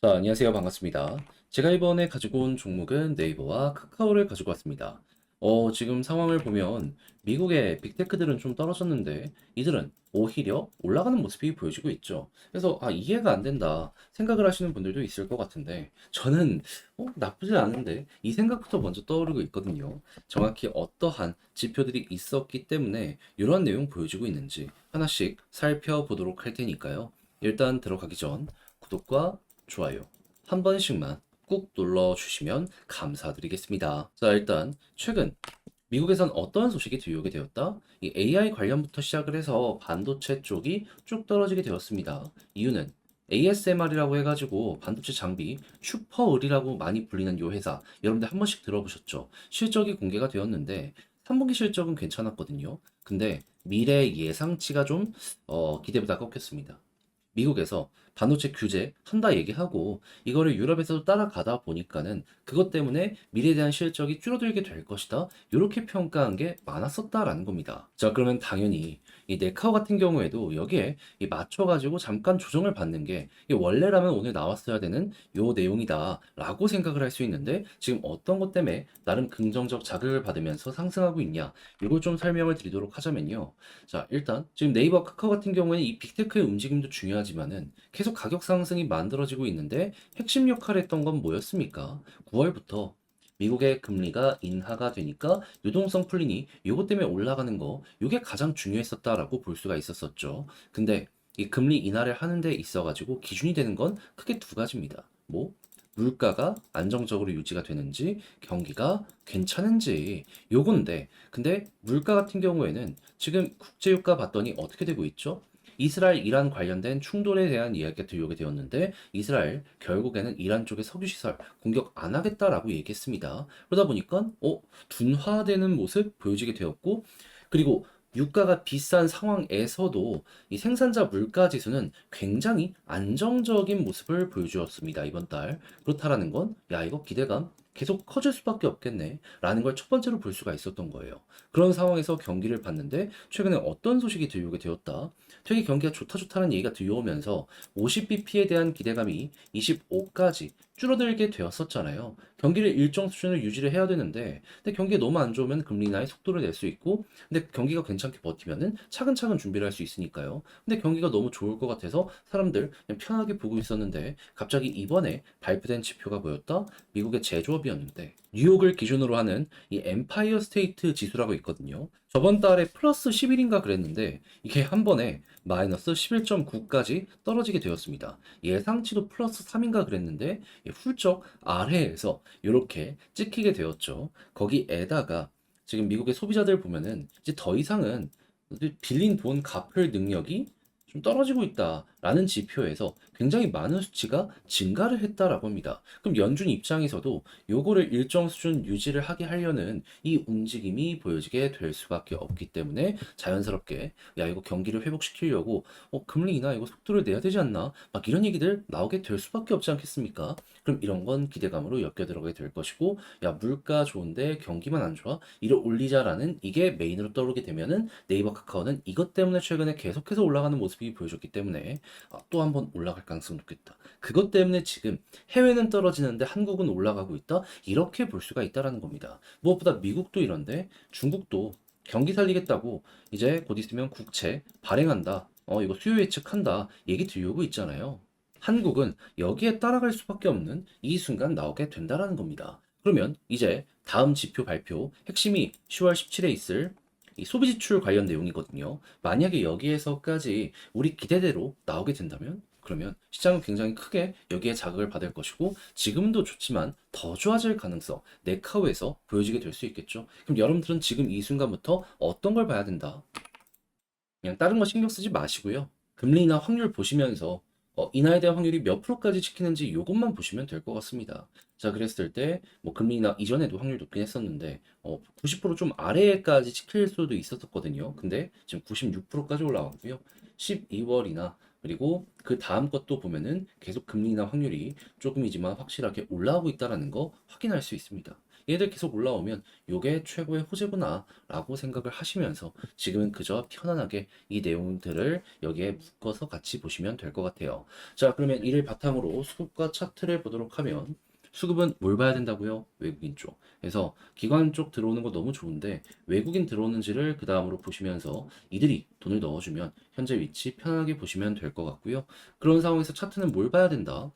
자, 안녕하세요. 반갑습니다. 제가 이번에 가지고 온 종목은 네이버와 카카오를 가지고 왔습니다. 어, 지금 상황을 보면 미국의 빅테크들은 좀 떨어졌는데 이들은 오히려 올라가는 모습이 보여지고 있죠. 그래서 아, 이해가 안 된다 생각을 하시는 분들도 있을 것 같은데 저는 어, 나쁘지 않은데 이 생각부터 먼저 떠오르고 있거든요. 정확히 어떠한 지표들이 있었기 때문에 이러한 내용 보여주고 있는지 하나씩 살펴보도록 할 테니까요. 일단 들어가기 전 구독과 좋아요 한 번씩만 꾹 눌러주시면 감사드리겠습니다. 자, 일단 최근 미국에선 어떠한 소식이 들려오게 되었다? 이 AI 관련부터 시작을 해서 반도체 쪽이 쭉 떨어지게 되었습니다. 이유는 ASMR이라고 해가지고 반도체 장비 슈퍼 을이라고 많이 불리는 이 회사 여러분들 한 번씩 들어보셨죠? 실적이 공개가 되었는데 3분기 실적은 괜찮았거든요. 근데 미래 예상치가 좀 어, 기대보다 꺾였습니다. 미국에서 반도체 규제 한다 얘기하고 이거를 유럽에서도 따라가다 보니까는 그것 때문에 미래에 대한 실적이 줄어들게 될 것이다. 이렇게 평가한 게 많았었다라는 겁니다. 자, 그러면 당연히 이 네카오 같은 경우에도 여기에 이 맞춰가지고 잠깐 조정을 받는 게 원래라면 오늘 나왔어야 되는 요 내용이다라고 생각을 할 수 있는데 지금 어떤 것 때문에 나름 긍정적 자극을 받으면서 상승하고 있냐 이걸 좀 설명을 드리도록 하자면요. 자, 일단 지금 네이버 카카오 같은 경우에는 이 빅테크의 움직임도 중요하지 만은 계속 가격 상승이 만들어지고 있는데 핵심 역할을 했던 건 뭐였습니까? 9월부터 미국의 금리가 인하가 되니까 유동성 풀리니 요것 때문에 올라가는 거 요게 가장 중요했었다라고 볼 수가 있었었죠. 근데 이 금리 인하를 하는 데 있어 가지고 기준이 되는 건 크게 두 가지입니다. 뭐 물가가 안정적으로 유지가 되는지 경기가 괜찮은지 요건데 근데 물가 같은 경우에는 지금 국제유가 봤더니 어떻게 되고 있죠? 이스라엘 이란 관련된 충돌에 대한 이야기가 들려오게 되었는데 이스라엘 결국에는 이란 쪽의 석유 시설 공격 안 하겠다라고 얘기했습니다. 그러다 보니까 어 둔화되는 모습 보여지게 되었고 그리고 유가가 비싼 상황에서도 이 생산자 물가 지수는 굉장히 안정적인 모습을 보여주었습니다. 이번 달. 그렇다라는 건, 야, 이거 기대감 계속 커질 수밖에 없겠네. 라는 걸 첫 번째로 볼 수가 있었던 거예요. 그런 상황에서 경기를 봤는데, 최근에 어떤 소식이 들려오게 되었다. 되게 경기가 좋다 좋다는 얘기가 들려오면서 50bp에 대한 기대감이 25까지 줄어들게 되었었잖아요. 경기를 일정 수준을 유지를 해야 되는데, 근데 경기가 너무 안 좋으면 금리 인하의 속도를 낼 수 있고, 근데 경기가 괜찮게 버티면은 차근차근 준비를 할 수 있으니까요. 근데 경기가 너무 좋을 것 같아서 사람들 그냥 편하게 보고 있었는데, 갑자기 이번에 발표된 지표가 뭐였다? 미국의 제조업이었는데, 뉴욕을 기준으로 하는 이 엠파이어 스테이트 지수라고 있거든요. 저번 달에 플러스 11인가 그랬는데, 이게 한 번에 마이너스 11.9까지 떨어지게 되었습니다. 예상치도 플러스 3인가 그랬는데, 훌쩍 아래에서 이렇게 찍히게 되었죠. 거기에다가 지금 미국의 소비자들 보면은 이제 더 이상은 빌린 돈 갚을 능력이 좀 떨어지고 있다 라는 지표에서 굉장히 많은 수치가 증가를 했다라고 합니다. 그럼 연준 입장에서도 요거를 일정 수준 유지를 하게 하려는 이 움직임이 보여지게 될 수밖에 없기 때문에 자연스럽게 야 이거 경기를 회복시키려고 어 금리 인하 이거 속도를 내야 되지 않나 막 이런 얘기들 나오게 될 수밖에 없지 않겠습니까? 그럼 이런 건 기대감으로 엮여 들어가게 될 것이고 야 물가 좋은데 경기만 안 좋아 이를 올리자라는 이게 메인으로 떠오르게 되면은 네이버 카카오는 이것 때문에 최근에 계속해서 올라가는 모습이 보여줬기 때문에 아, 또 한 번 올라갈 가능성이 높겠다. 그것 때문에 지금 해외는 떨어지는데 한국은 올라가고 있다. 이렇게 볼 수가 있다라는 겁니다. 무엇보다 미국도 이런데 중국도 경기 살리겠다고 이제 곧 있으면 국채 발행한다. 어 이거 수요 예측한다. 얘기 들려오고 있잖아요. 한국은 여기에 따라갈 수밖에 없는 이 순간 나오게 된다라는 겁니다. 그러면 이제 다음 지표 발표 핵심이 10월 17일에 있을 이 소비 지출 관련 내용이거든요. 만약에 여기에서까지 우리 기대대로 나오게 된다면 그러면 시장은 굉장히 크게 여기에 자극을 받을 것이고 지금도 좋지만 더 좋아질 가능성 네카우에서 보여지게 될 수 있겠죠. 그럼 여러분들은 지금 이 순간부터 어떤 걸 봐야 된다? 그냥 다른 거 신경 쓰지 마시고요. 금리나 확률 보시면서 어, 인하에 대한 확률이 몇 프로까지 지키는지 이것만 보시면 될 것 같습니다. 자, 그랬을 때, 뭐, 금리 인하 이전에도 확률 높긴 했었는데, 어, 90%좀 아래까지 지킬 수도 있었거든요. 근데 지금 96%까지 올라왔고요. 12월이나, 그리고 그 다음 것도 보면은 계속 금리 인하 확률이 조금이지만 확실하게 올라오고 있다는 거 확인할 수 있습니다. 얘들 계속 올라오면 요게 최고의 호재구나 라고 생각을 하시면서 지금은 그저 편안하게 이 내용들을 여기에 묶어서 같이 보시면 될 것 같아요. 자, 그러면 이를 바탕으로 수급과 차트를 보도록 하면 수급은 뭘 봐야 된다고요? 외국인 쪽. 그래서 기관 쪽 들어오는 거 너무 좋은데 외국인 들어오는지를 그 다음으로 보시면서 이들이 돈을 넣어주면 현재 위치 편하게 보시면 될 것 같고요. 그런 상황에서 차트는 뭘 봐야 된다?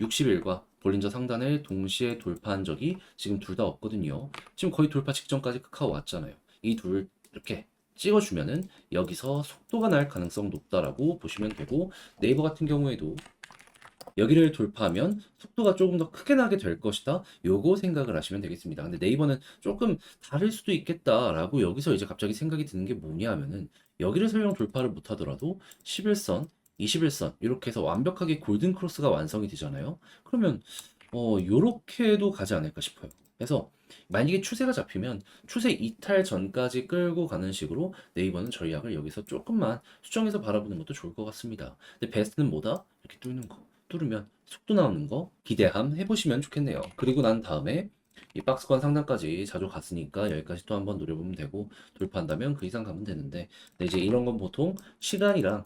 60일과 볼린저 상단을 동시에 돌파한 적이 지금 둘 다 없거든요. 지금 거의 돌파 직전까지 카카오 왔잖아요. 이 둘 이렇게 찍어주면은 여기서 속도가 날 가능성 높다라고 보시면 되고 네이버 같은 경우에도 여기를 돌파하면 속도가 조금 더 크게 나게 될 것이다. 요거 생각을 하시면 되겠습니다. 근데 네이버는 조금 다를 수도 있겠다라고 여기서 이제 갑자기 생각이 드는 게 뭐냐 하면은 여기를 설령 돌파를 못 하더라도 11선, 21선 이렇게 해서 완벽하게 골든 크로스가 완성이 되잖아요. 그러면 어 요렇게도 가지 않을까 싶어요. 그래서 만약에 추세가 잡히면 추세 이탈 전까지 끌고 가는 식으로 네이버는 전략을 여기서 조금만 수정해서 바라보는 것도 좋을 것 같습니다. 근데 베스트는 뭐다? 이렇게 뚫는 거. 뚫으면 속도 나오는 거 기대함 해보시면 좋겠네요. 그리고 난 다음에 이 박스권 상단까지 자주 갔으니까 여기까지 또 한번 노려보면 되고 돌파한다면 그 이상 가면 되는데 근데 이제 이런 건 보통 시간이랑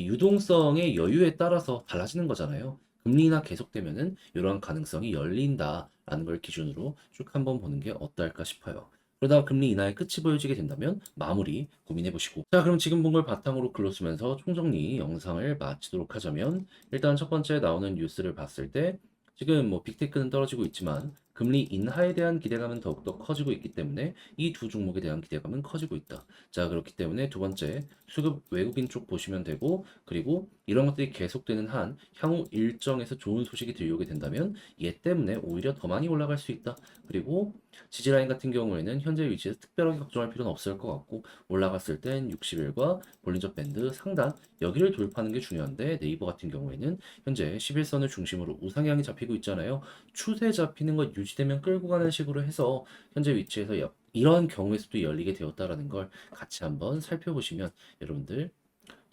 이 유동성의 여유에 따라서 달라지는 거잖아요. 금리나 계속되면은 이러한 가능성이 열린다라는 걸 기준으로 쭉 한번 보는 게 어떨까 싶어요. 그러다가 금리 인하의 끝이 보여지게 된다면 마무리 고민해 보시고 자 그럼 지금 본 걸 바탕으로 글로 쓰면서 총정리 영상을 마치도록 하자면 일단 첫 번째 나오는 뉴스를 봤을 때 지금 뭐 빅테크는 떨어지고 있지만 금리 인하에 대한 기대감은 더욱더 커지고 있기 때문에 이 두 종목에 대한 기대감은 커지고 있다. 자, 그렇기 때문에 두 번째 수급 외국인 쪽 보시면 되고 그리고 이런 것들이 계속되는 한 향후 일정에서 좋은 소식이 들려오게 된다면 얘 때문에 오히려 더 많이 올라갈 수 있다. 그리고 지지라인 같은 경우에는 현재 위치에서 특별하게 걱정할 필요는 없을 것 같고 올라갔을 땐 60일과 볼린저 밴드 상단 여기를 돌파하는 게 중요한데 네이버 같은 경우에는 현재 11선을 중심으로 우상향이 잡히고 있잖아요. 추세 잡히는 것 유지되면 끌고 가는 식으로 해서 현재 위치에서 여- 이런 경우에서도 열리게 되었다라는 걸 같이 한번 살펴보시면 여러분들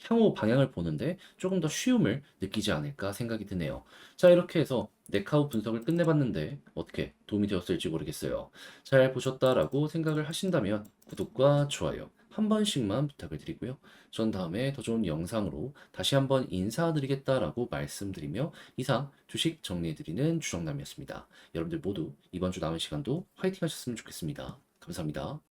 향후 방향을 보는데 조금 더 쉬움을 느끼지 않을까 생각이 드네요. 자, 이렇게 해서 네카우 분석을 끝내봤는데 어떻게 도움이 되었을지 모르겠어요. 잘 보셨다라고 생각을 하신다면 구독과 좋아요 한 번씩만 부탁을 드리고요. 전 다음에 더 좋은 영상으로 다시 한번 인사드리겠다라고 말씀드리며 이상 주식 정리해드리는 주정남이었습니다. 여러분들 모두 이번 주 남은 시간도 화이팅 하셨으면 좋겠습니다. 감사합니다.